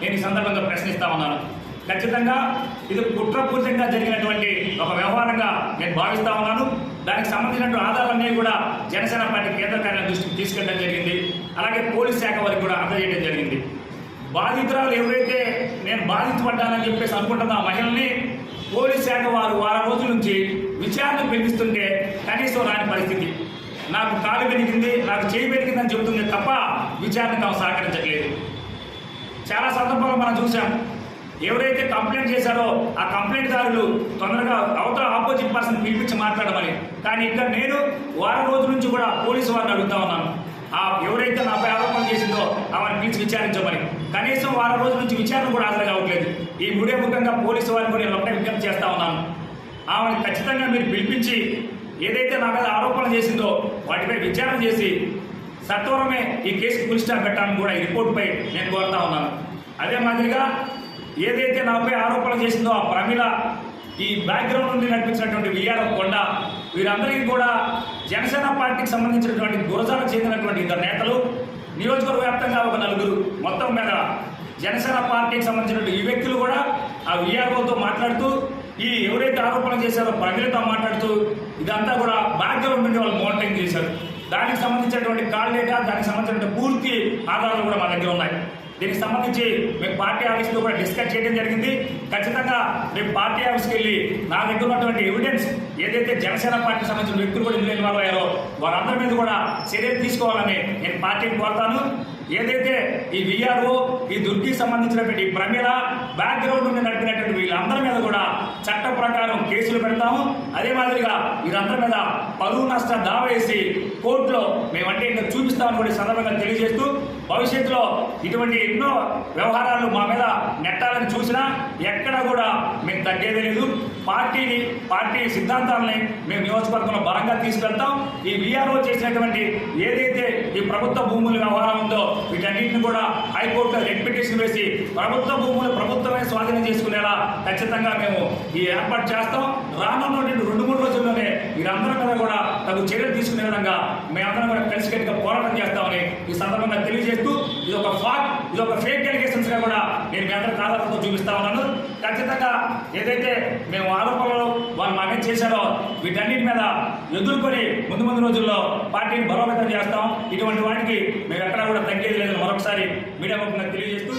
నేను ఈ సందర్భంగా ప్రశ్నిస్తా ఉన్నాను. ఖచ్చితంగా ఇది కుట్రపూరితంగా జరిగినటువంటి ఒక వ్యవహారంగా నేను భావిస్తా ఉన్నాను. దానికి సంబంధించినటువంటి ఆధారాలన్నీ కూడా జనసేన పార్టీ కేంద్ర కార్యాలయం దృష్టికి తీసుకెళ్ళడం జరిగింది. అలాగే పోలీస్ శాఖ వారికి కూడా అందజేయడం జరిగింది. బాధితురాలు ఎవరైతే నేను బాధించబడ్డానని చెప్పేసి అనుకుంటున్న ఆ మహిళల్ని పోలీస్ శాఖ వారు వారం రోజుల నుంచి విచారణ పిలిపిస్తుంటే కనీసం రాని పరిస్థితి. నాకు కాలు పెరిగింది నాకు చేయి పెరిగిందని చెబుతుంది తప్ప విచారణకు ఆమె సహకరించట్లేదు. చాలా సందర్భంగా మనం చూసాం. ఎవరైతే కంప్లైంట్ చేశారో ఆ కంప్లైంట్ దారులు తొందరగా అవతల ఆపోజిట్ పర్సన్ పిలిపించి మాట్లాడమని. కానీ ఇక్కడ నేను వారం రోజుల నుంచి కూడా పోలీసు వారిని అడుగుతా ఉన్నాను. ఆ ఎవరైతే నాపై ఆరోపణలు చేసిందో ఆమెను పిలిచి విచారించమని. కనీసం వారం రోజుల నుంచి విచారణ కూడా హాజరు కావట్లేదు. ఈ మూడే ముఖ్యంగా పోలీసు వారిని కూడా నేను ఒకటే విజ్ఞప్తి చేస్తా ఉన్నాను. ఆమెను ఖచ్చితంగా మీరు పిలిపించి ఏదైతే నా మీద ఆరోపణలు చేసిందో వాటిపై విచారణ చేసి సత్వరమే ఈ కేసుకు పులి స్టాప్ పెట్టాలని కూడా ఈ రిపోర్ట్పై నేను కోరుతా ఉన్నాను. అదే మాదిరిగా ఏదైతే నాపై ఆరోపణలు చేసిందో ఆ ప్రమిళ ఈ బ్యాక్గ్రౌండ్ నుండి నడిపించినటువంటి విఆర్ఓ కొండ వీరందరికీ కూడా జనసేన పార్టీకి సంబంధించినటువంటి గురజాలకు చెందినటువంటి ఇద్దరు నేతలు నియోజకవర్గ వ్యాప్తంగా ఒక నలుగురు మొత్తం మీద జనసేన పార్టీకి సంబంధించినటువంటి ఈ వ్యక్తులు కూడా ఆ విఆర్ఓతో మాట్లాడుతూ ఈ ఎవరైతే ఆరోపణలు చేశారో ప్రజలతో మాట్లాడుతూ ఇదంతా కూడా బ్యాక్గ్రౌండ్ నుండి వాళ్ళు మోనిటరింగ్ చేశారు. దానికి సంబంధించినటువంటి కాల్ డేటా దానికి సంబంధించినటువంటి పూర్తి ఆధారాలు కూడా మా దగ్గర ఉన్నాయి. దీనికి సంబంధించి మేము పార్టీ ఆఫీస్లో కూడా డిస్కస్ చేయడం జరిగింది. ఖచ్చితంగా మేము పార్టీ ఆఫీస్కి వెళ్ళి నా దగ్గర ఉన్నటువంటి ఎవిడెన్స్ ఏదైతే జనసేన పార్టీకి సంబంధించిన వ్యక్తులు కూడా ఇందులో ఇన్వాల్వ్ అయ్యారో వారందరి మీద కూడా చర్యలు తీసుకోవాలని నేను పార్టీని కోరుతాను. ఏదైతే ఈ విఆర్ఓ ఈ దుర్గికి సంబంధించినటువంటి ప్రమిళ బ్యాక్గ్రౌండ్ నుండి నడిపినటువంటి వీళ్ళందరి మీద కూడా చట్ట ప్రకారం కేసులు పెడతాము. అదే మాదిరిగా వీరందరి మీద పరువు నష్ట దావేసి వేసి కోర్టులో మేమంటే ఇంకా చూపిస్తామని కూడా సందర్భంగా తెలియజేస్తూ భవిష్యత్తులో ఇటువంటి ఎన్నో వ్యవహారాలు మా మీద నెట్టాలని చూసినా ఎక్కడ కూడా మేము తగ్గేదే లేదు. పార్టీని పార్టీ సిద్ధాంతాలని మేము నియోజకవర్గంలో బలంగా తీసుకెళ్తాం. ఈ విఆర్ఓ చేసినటువంటి ఏదైతే ప్రభుత్వ భూముల వ్యవహారం ఉందో వీటన్నింటిని కూడా హైకోర్టులో రెడ్ పిటిషన్ వేసి ప్రభుత్వ భూములు ప్రభుత్వమే స్వాధీనం చేసుకునేలా ఖచ్చితంగా మేము ఈ ఏర్పాటు చేస్తాం. రానున్నటువంటి రెండు మూడు రోజుల్లోనే వీరందరం మీద కూడా తగు చర్యలు తీసుకునే విధంగా మేమందరం కూడా కలిసికట్టుగా పోరాటం చేస్తామని ఈ సందర్భంగా తెలియజేస్తూ ఇది ఒక ఫాక్ ఇది ఒక ఫేక్ డెలిగేషన్స్ కూడా నేను మీ అందరికి చూపిస్తా ఉన్నాను. ఖచ్చితంగా ఏదైతే మేము ఆరోపణలు వాళ్ళు మా చేశారో వీటన్నిటి మీద ఎదుర్కొని ముందు ముందు రోజుల్లో పార్టీని బలోపేతం చేస్తాం. ఇటువంటి వాటికి మేము ఎక్కడా కూడా తగ్గేది లేదని మరొకసారి మీడియా ముఖంగా తెలియజేస్తూ